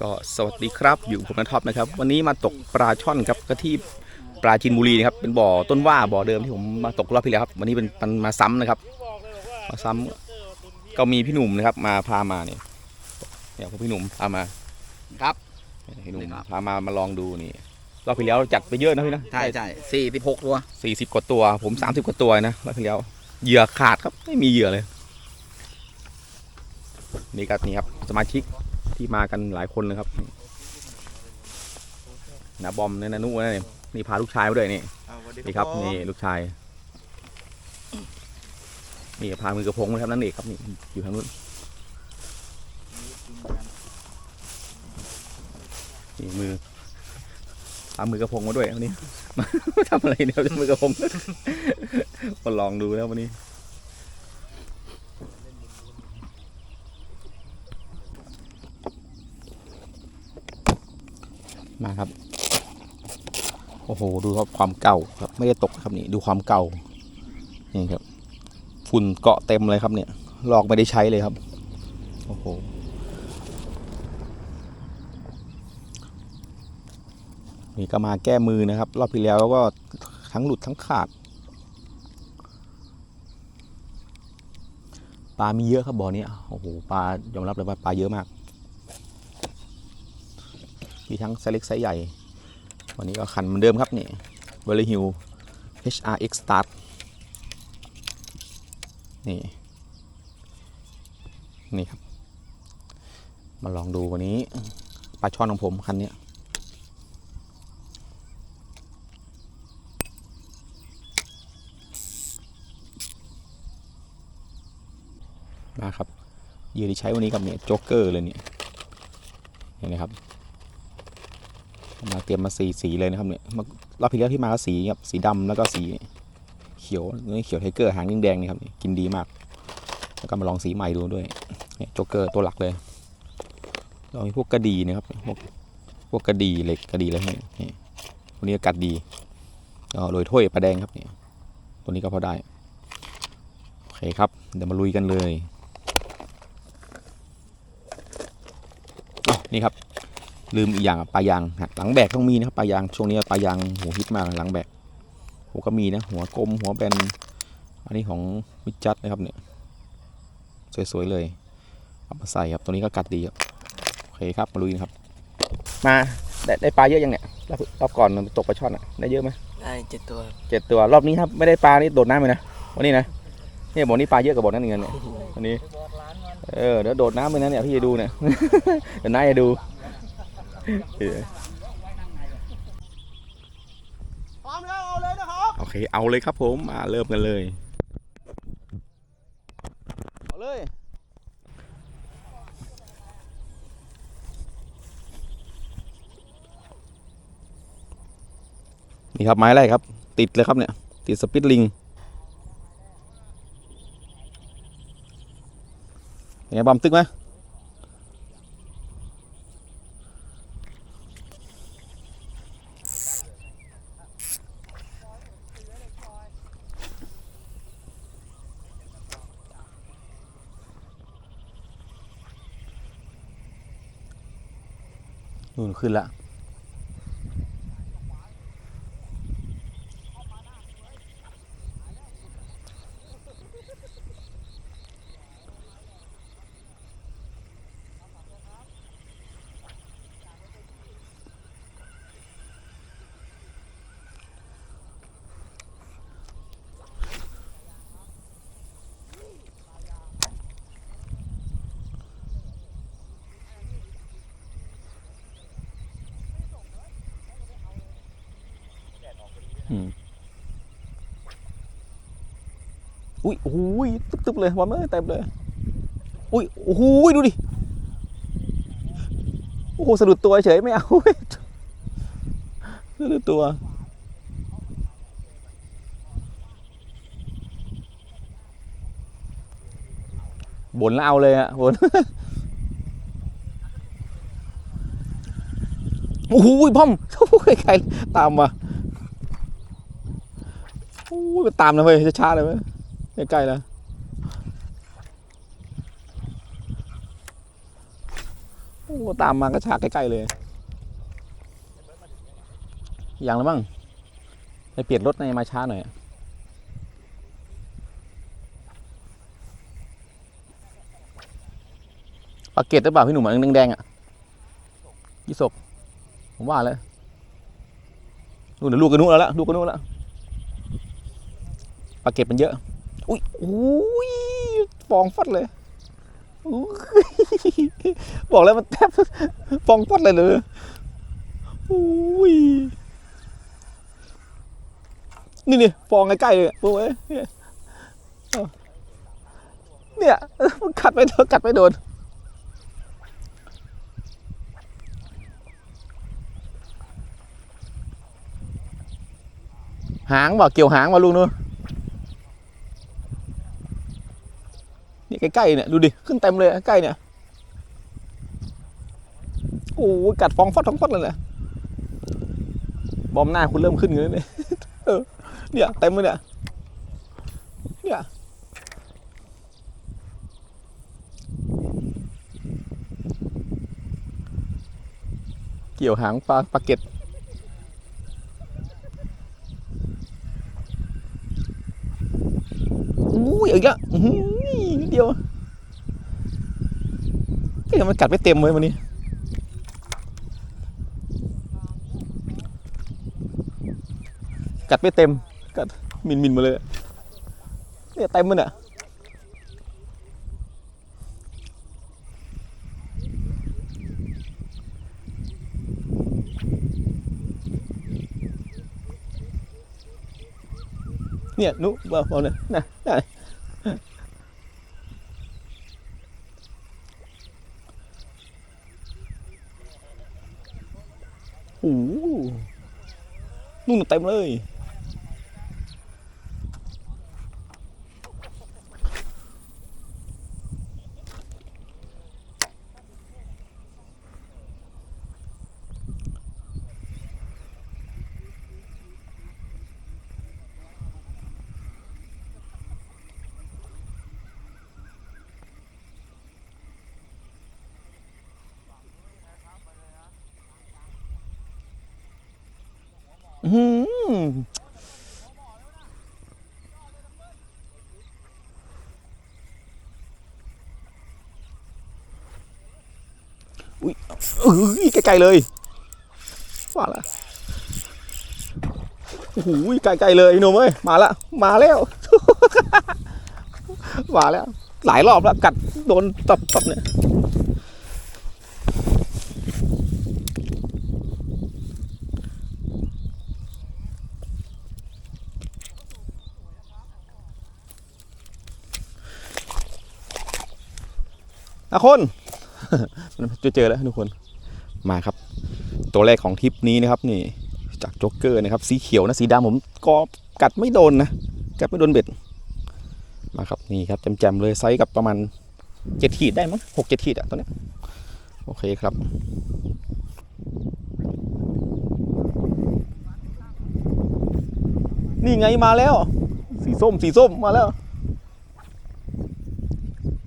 ก็สวัสดีครับอยู่ผมนัทท็อปนะครับ วันนี้มาตกปลาช่อนครับก็ที่ปราจีนบุรีนะครับ เป็นบ่อต้นว่าบ่อเดิมที่ผมมาตกรอบที่แล้วครับ วันนี้เป็นมันมาซ้ำนะครับ มาซ้ำก็มีพี่หนุ่มนะครับ มาพามาเนี่ยเนี่ยผมพี่หนุ่มพามาครับพี่หนุ่มครับพามามาลองดูนี่รอบที่แล้วจัดไปเยอะนะพี่นะใช่ใช่สี่สิบหกตัวสี่สิบกว่าตัว ผมสามสิบกว่าตัวนะรอบที่แล้วเหยื่อขาดครับไม่มีเหยื่อเลยนี่ครับนี่ครับสมาชิก ที่มากันหลายคนเลยครับนาบอมเนี่ยนานุนะเนี่ยนี่พาลูกชายมาด้วยนี่นี่ครับนี่ลูกชายนี่พามือกระพงมาครับนั่นเองครับนี่อยู่ทางนู้นนี่มือพามือกระพงมาด้วยวันนี้ทำอะไรเนี่ยมือกระพงมาลองดูแล้ววันนี้ มาครับ โอ้โห ดูครับความเก่าครับ ไม่ได้ตกครับนี่ ดูความเก่า นี่ครับ ฝุ่นเกาะเต็มเลยครับเนี่ย ลอกไม่ได้ใช้เลยครับ โอ้โห นี่ก็มาแก้มือนะครับ รอบที่แล้วก็ทั้งหลุดทั้งขาด ปลามีเยอะครับบ่อนี้ โอ้โห ปลายอมรับเลยว่าปลาเยอะมาก มีทั้งไซส์เล็กไซส์ใหญ่ วันนี้ก็คันเหมือนเดิมครับนี่เวลฮิว HRX Start นี่ นี่ครับ มาลองดูวันนี้ปลาช่อนของผมคันนี้มาครับเหยื่อที่ใช้วันนี้กับเนี่ยโจ๊กเกอร์เลยเนี่ยเห็นไหมครับ มาเตรียมมาสีสีเลยนะครับเนี่ยมื่อรอบที่แล้วที่มาก็สีครับสีดำแล้วก็สีเขียวนี่เขียวไทเกอร์หางแดงๆนี่ครับนี่กินดีมาก แล้วก็มาลองสีใหม่ดูด้วยเนี่ยโจ๊กเกอร์ตัวหลักเลยเรามีพวกกระดีนะครับพวกพวกกระดีเหล็กกระดีอะไรพวกนี้นี่วันนี้ก็กัดดีโรยถ้วยปลาแดงครับเนี่ยตัวนี้ก็พอได้โอเคครับเดี๋ยวมาลุยกันเลยอ๋อนี่ครับ ลืมอีกอย่างอะปลายางฮะหลังแบกต้องมีนะครับปลายางช่วงนี้ปลายางโหฮิตมากหลังแบกโหก็มีนะหัวกลมหัวแบนอันนี้ของวิจัดนะครับเนี่ยสวยๆเลยเอามาใส่ครับตัวนี้ก็กัดดีครับโอเคครับมาลุยนะครับ มาได้ได้ปลาเยอะยังเนี่ยรอบรอบก่อนมันตกปลาช่อนอะได้เยอะไหมได้เจ็ดตัวเจ็ดตัวรอบนี้ครับไม่ได้ปลานี่โดดน้ำเลยนะวันนี้นะเนี่ยบ่อนี้ปลาเยอะกว่าบ่อนั้นเงินเนี่ยวันนี้เออเดี๋ยวโดดน้ำไปนะเนี่ยพี่จะดูเนี่ยเดี๋ยวนายจะดูเออ พร้อมแล้วเอาเลยนะครับ โอเค เอาเลยครับผมมาเริ่มกันเลย เอาเลย นี่ครับไม้แรกครับ ติดเลยครับเนี่ย ติดสปิตลิงเป็นไงบอมตึกไหม คืนละ อุ้ยโอ้โหตึ๊บตึ๊บเลยวันเมื่อเต็มเลย อุ้ยโอ้โหดูดิ โอ้โหสะดุดตัวเฉยไม่เอาสะดุดตัวบนแล้วเอาเลยอะบนโอ้โหพ่อมโอ้โหใครตามมา โอ้ยตามนะเว้ยช้าๆเลยเว้ยใกล้ๆแล้วโอ้ยตามมาก็ชากใกล้ๆเลย อย่างละมั้งไปเปลี่ยนรถในมาช้าหน่อยอะปาเกตหรือเปล่าพี่หนุ่มอันแดงๆอะยี่สกผมว่าแล้วนู่นเดี๋ยวลูกกันนู้นแล้วละลูกกันนู้นแล้ว ปลาเกตมันเยอะ อุ้ยอุ้ยฟองฟัดเลยอุ๊ยบอกแล้วมันแทบฟองฟัดเลยเลยอุ้ยนี่นี่ฟองใกล้ๆเลยปุ๊บเอ้ยเนี่ยเอาเนี่ยมันกัดไปโดนกัดไปโดนหางบ่เกี่ยวหางมาลุงนู้ นี่ใกล้ๆเนี่ยดูดิขึ้นเต็มเลยใกล้เนี่ยโอ้โหกัดฟองฟอดฟองฟอดเลยแหละบอมหน้าคุณเริ่มขึ้นเลยเนี่ยเนี่ยเต็มเลยเนี่ยเนี่ยเกี่ยวหางปลาปลาเก็ตอุ้ยอีกแล้ว ดเดียวเฮ้ยมันกัดไม่เต็มเลยวันนี้กัดไม่เต็มกัดมินมินมาเลยเนี่ยเต็มมันอะเนี่ยนุบอกบอกเลยนะู้นู่นเต็มเลย อื้อหืออุ้ย เอ้ยไกลๆเลยว่าละโอ้โหไกลๆเลยพี่หนุ่มเอ้ยมาละมาแล้วมาแล้ว หลายรอบแล้วกัดโดนตับตับเนี่ยอะคน จะเจอแล้วทุกคนมาครับ ตัวแรกของทริปนี้นะครับ นี่จากโจ๊กเกอร์นะครับ สีเขียวนะสีดำผมก็กัดไม่โดนนะกัดไม่โดนเบ็ด มาครับนี่ครับแจมๆเลยไซส์กับประมาณเจ็ดขีดได้มั้งหกเจ็ดขีดอะตัวเนี้ยโอเคครับนี่ไงมาแล้ว สีส้มสีส้มมาแล้ว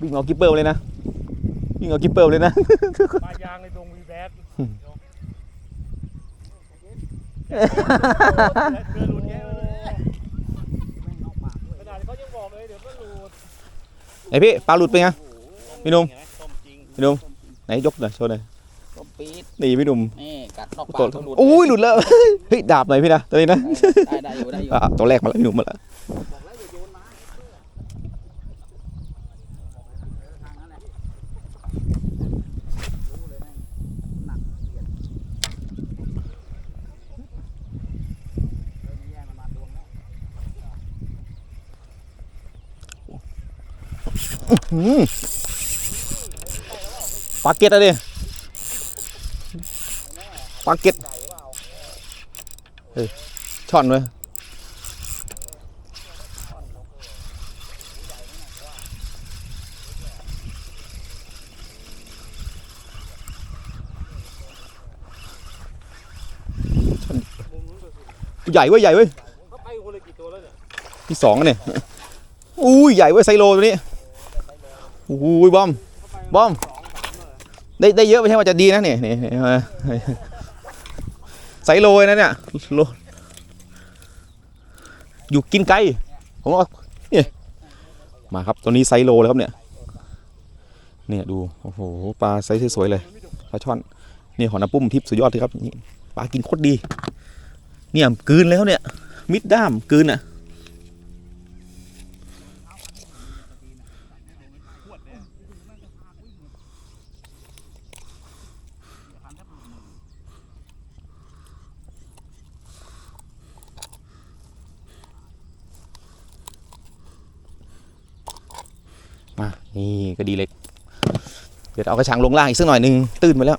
วิ่งเอากิปเปิลเลยนะ วิ่งเอากิปเปิลเลยนะปลายางในตรงวีแบดเกินหลุดแย่เลยขนาดเขายังบอกเลยเดี๋ยวก็หลุดไอพี่ปลาหลุดไปไง พี่หนุ่มต้มจริงพี่หนุ่มไหนยกหน่อยโชว์หน่อยต้มปี๊ดนี่พี่หนุ่มนี่กัดนอกปาตัวกก็หลุดอุ้ยหลุดแล้วเฮ้ยดาบหน่อยพี่นะตัวนี้นะได้ได้อยู่ได้อยู่อะตัวแรกมาแล้วพี่หนุ่มมาแล้ว บอกแล้วอย่าโยนมาทางนั้นแหละรู้เลยแม่งหนักเสียดเริ่มแย่งกันมาดวงแล้ว อืม ปลาเก็ตอะดิปลาเก็ตเฮ้ยช่อนเลยช่อนใหญ่เว้ยใหญ่เว้ยเขาไปคนละกี่ตัวแล้วเนี่ยที่สองอะเนี่ย อุ้ยใหญ่เว้ยไซโลตัวนี้ อุ้ยบอมบอม ได้ได้เยอะไม่ใช่ว่าจะดีนะเนี่ยเนี่ยเนี่ยมาไซโลยนะเนี่ยโลอยู่กินไกลผมเอาเนี่ยมาครับตัวนี้ไซโลแล้วครับเนี่ยเนี่ยดูโอ้โหปลาไซส์สวยๆเลยปลาช่อนนี่หอน้ำปุ้มทิพย์สุดยอดเลยครับปลากินโคตรดี เนี่ยกืนแล้วเนี่ย มิดด้ามกืนอะ มา นี่ก็ดีเลยเดี๋ยวเอากระชังลงล่างอีกสักหน่อยหนึ่งตื้นไปแล้ว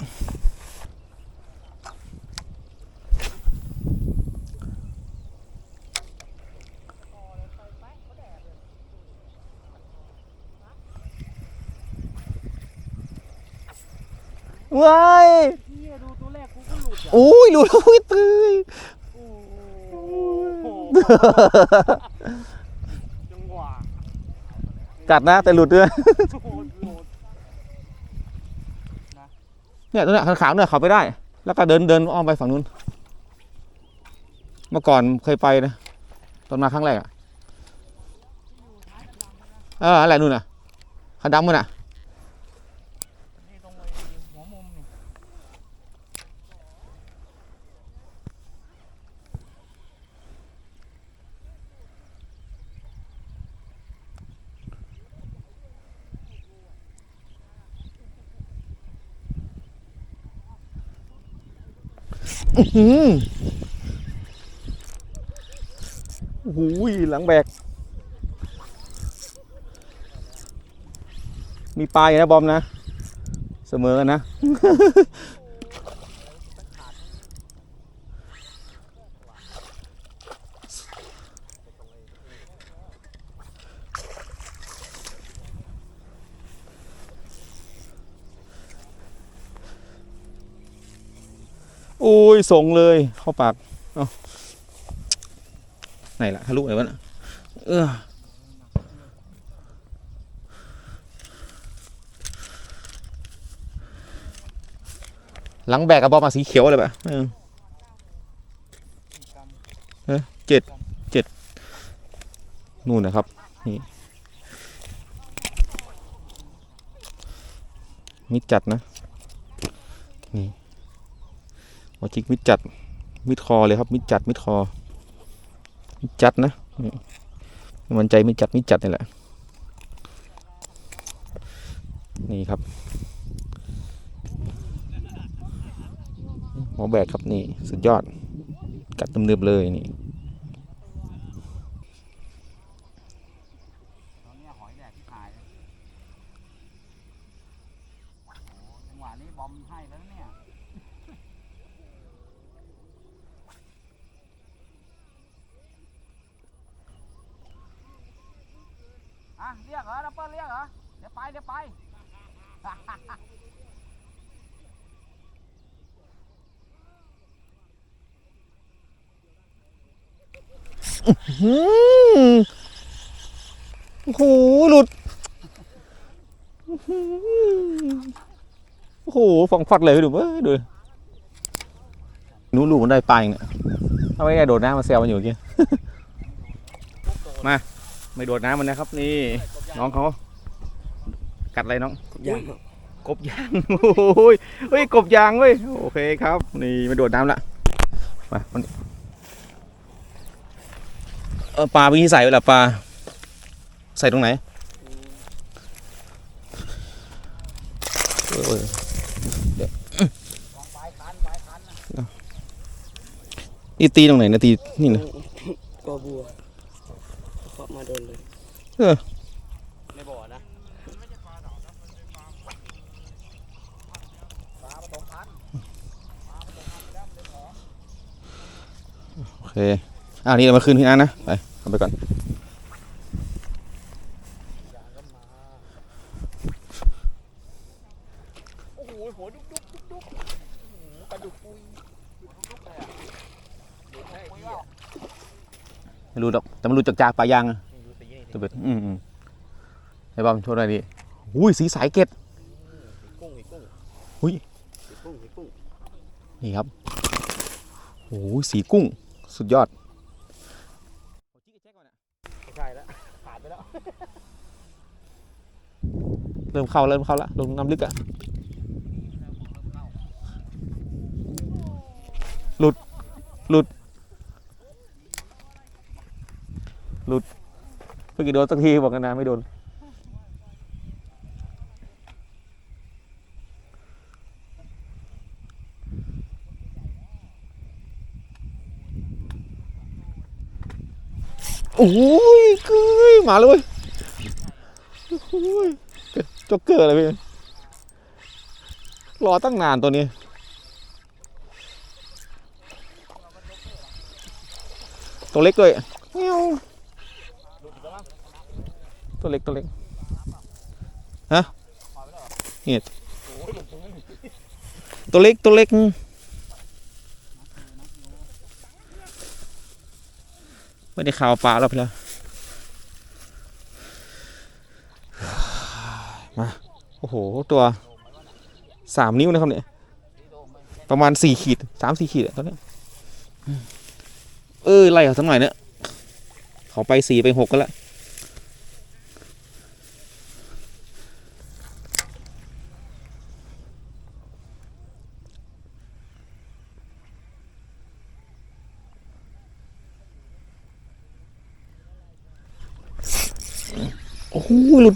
ว้ายเฮียดูตัวแรกกูก็หลุดอะโอ้ยหลุดแล้วอุ้ยตื้ย โอ้โหจังหวะ กัดนะ แต่หลุดด้วยเนี่ยตัวเนี้ยขาวเนี่ยเขาไปได้ แล้วก็เดินเดินอ้อมไปฝั่งนู้น เมื่อก่อนเคยไปนะ ตอนมาครั้งแรกอะเอออะไรนู่นอะขาดำมันอะ นี่ตรงไอ้หัวมุมนี่ อืมโอ้โหหลังแบก มีปลายนะบอมนะ เสมอนะ ยส่งเลยเข้าปากเอาไหนล่ะทะลุไหนวะน่ะเออหลังแบกกับบอมมาสีเขียวเลยปะเออเออเจ็ดเจ็ดนู่นนะครับ นี่มิดจัดนะ นี่ หัวจิกมิดจัดมิดคอเลยครับ มิดจัดมิดคอ มิดจัดนะมันใจมิดจัดมิดจัดนี่แหละ นี่ครับหัวแบกครับนี่สุดยอด กัดเนึบๆเลยนี่ตอนนี้หอยแดกที่หายเลยนี้บอมให้แล้วเนี่ย อะเปิ้ลเรียกเหรอ เดี๋ยวไปเดี๋ยวไปอืมโอ้โห หลุดอื้อหือโอ้โหฟองฟัดเลยดูเว้ยดูนู้ลูกมันได้ปลาอย่างเนี่ยถ้าไม่ได้โดดน้ำมาแซวมันอยู่เมื่อกี้ มา ไม่โดดน้ำมันนะครับ นี่ น้องเขากัดอะไรน้องยังกบยางโอ้ยเฮ้ยกบยางเว้ยโอเคครับ นี่ไม่โดดน้ำละมามันเออปลาวิธีใส่เวลาปลาใส่ตรงไหนเออเออลองปลายคันปลายคันนะนี่ตีตรงไหนนะตีนี่นะกอบัวเคาะมาโดนเลยในบ่อนะปลาผสมพันธุ์ โอเคอ้าวนี่เรามาคืนพี่อาร์ตนะ ไปเอาไปก่อนโอ้โหหัวดุ๊กดุ๊กดุ๊กดุ๊กโอ้โหกระดูกปุยหัวดุ๊กดุ๊กเลยอะเดี๋ยวให้ไอ้เหี้ยไม่รู้หรอกแต่มันรู้จากจากปลายางอะนี่ดูสีนี่ตัวเบ็ดอืมอืมไอ้บอมโชว์หน่อยดิอุ้ยสีสายเกตกุ้งอีกกุ้งหุยสีกุ้งสีกุ้งนี่ครับโอ้โหสีกุ้ง สุดยอดไม่ใช่แล้วขาดไปแล้ว เริ่มเข้าเริ่มเข้าละลงน้ำลึกอะหลุดหลุดหลุดเมื่อกี้โดนสักทีบอกกันนะไม่โดน โอ้ยเกยมาเลยเว้ยโอ้ยจ็อกเกอร์เลยพี่รอตั้งนานตัวนี้ ตัวเล็กเลยเมียตัวเล็กตัวเล็กฮะเนี่ยตัวเล็กตัวเล็ก ไม่ได้ข่าวปลาแล้วพี่ละมา โอ้โห ตัวสามนิ้วนะครับเนี่ย ประมาณสี่ขีดสามสี่ขีดตอนเนี้ยเออไล่เขาสักหน่อยเนี่ยเขาไปสี่ไปหกกันละ โอ้โหหลุด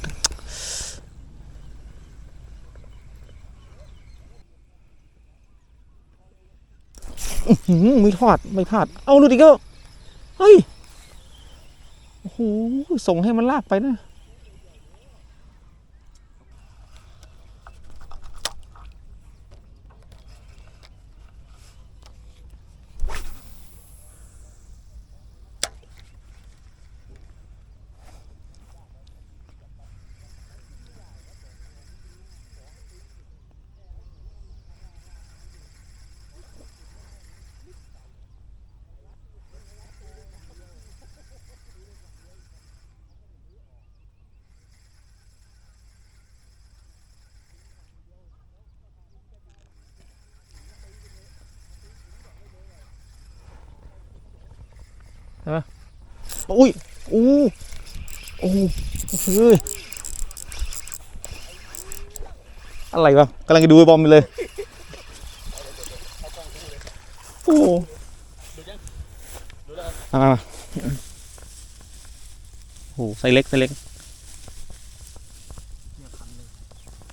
อื้อหือไม่ทอดไม่พลาด เอาหลุดอีกแล้วเฮ้ย โอ้โหส่งให้มันลากไปนะ อุ้ยอู้โอ้เฮ้ยอะไรวะกำลังจะดูไอ้บอมเลย โอ้โหมามาโอ้โหไซส์เล็กไซส์เล็ก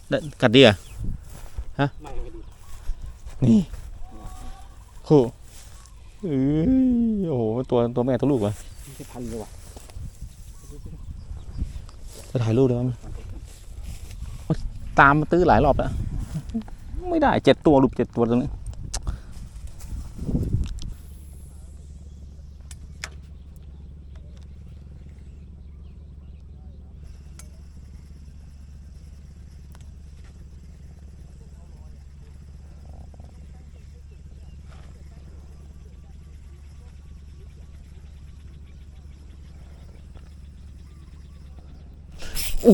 ได้กัดดีอะไม่ไม่ดีนี่โอ้โห เอ้ยโอ้โหตัวตัวแม่ตัวลูกวะไม่ใช่พันเลยว่ะจะถ่ายรูปได้ไหมตามมาตื้อหลายรอบแล้ว ไม่ได้เจ็ดตัวรูปเจ็ดตัวตรงนี้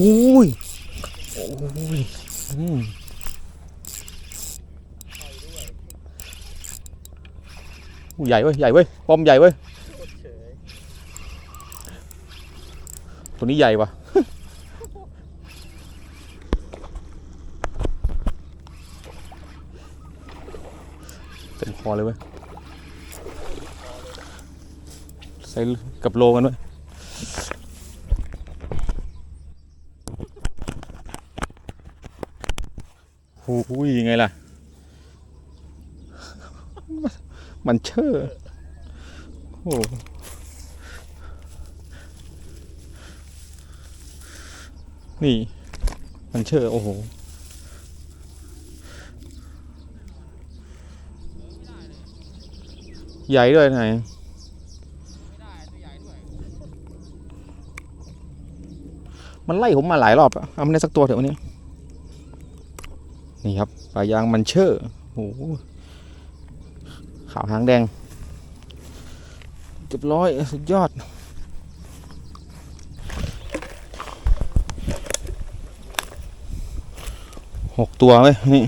อ้ยโอ้ยอืมใหญ่เว้ยใหญ่เว้ยปอมใหญ่เว้ยเฉยตัวนี้ใหญ่ว่ะเต็มคอเลยเว้ยใส่กับโลกันด้วย โอ้ยยังไงล่ะ มันเชื่อโอ้นี่ มันเชื่อโอ้โหใหญ่ด้วยไหนมันไล่ผมมาหลายรอบอะเอาไม่ได้สักตัวเถอะวันนี้ นี่ครับปลายางมันเชื่อโอ้โหขาวหางแดงเรียบร้อยสุดยอดหกตัวไว้นี่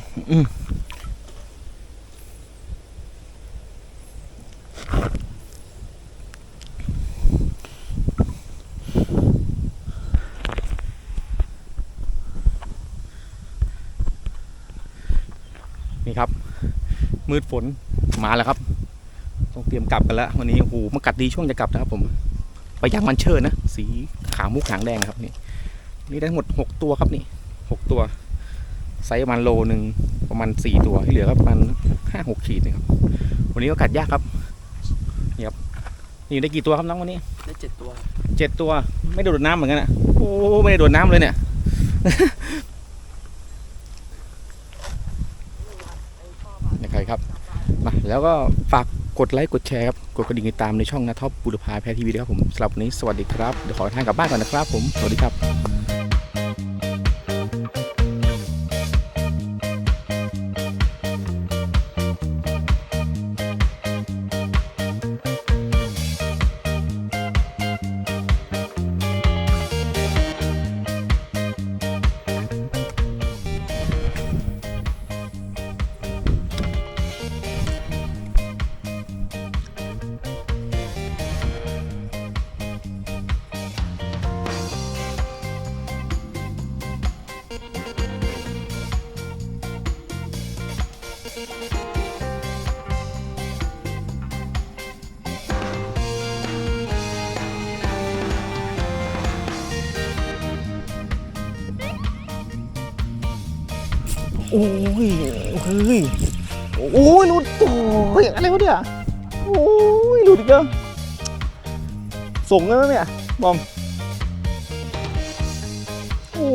นี่ครับ มืดฝนมาแล้วครับ ต้องเตรียมกลับกันแล้ว วันนี้โอ้โหมันกัดดีช่วงจะกลับนะครับผมไปยังมันเชิญนะสีขาวมุกหางแดงครับนี่นี่ได้ทั้งหมดหกตัวครับนี่หกตัวไซส์ประมาณโลหนึ่งประมาณสี่ตัวที่เหลือก็ประมาณห้าหกขีดนะครับ วันนี้ก็กัดยากครับนี่ครับนี่ได้กี่ตัวครับน้องวันนี้ได้เจ็ดตัวเจ็ดตัวไม่ได้โดดน้ำเหมือนกันอะโอ้ไม่ได้โดดน้ำเลยเนี่ย นะครับครับมา แล้วก็ฝากกดไลค์กดแชร์ครับ กดกระดิ่งติดตามในช่องนะท็อปบุรพาแพรทีวีด้วยครับผมสำหรับวันนี้สวัสดีครับ เดี๋ยวขอทานกลับบ้านก่อนนะครับผม สวัสดีครับ โอ้ยเฮ้ยโอ้ยหลุดโอ้ยอะไรวะเนี่ยโอ้ยหลุดอีกแล้วส่งแล้วเนี่ยบอมโอ้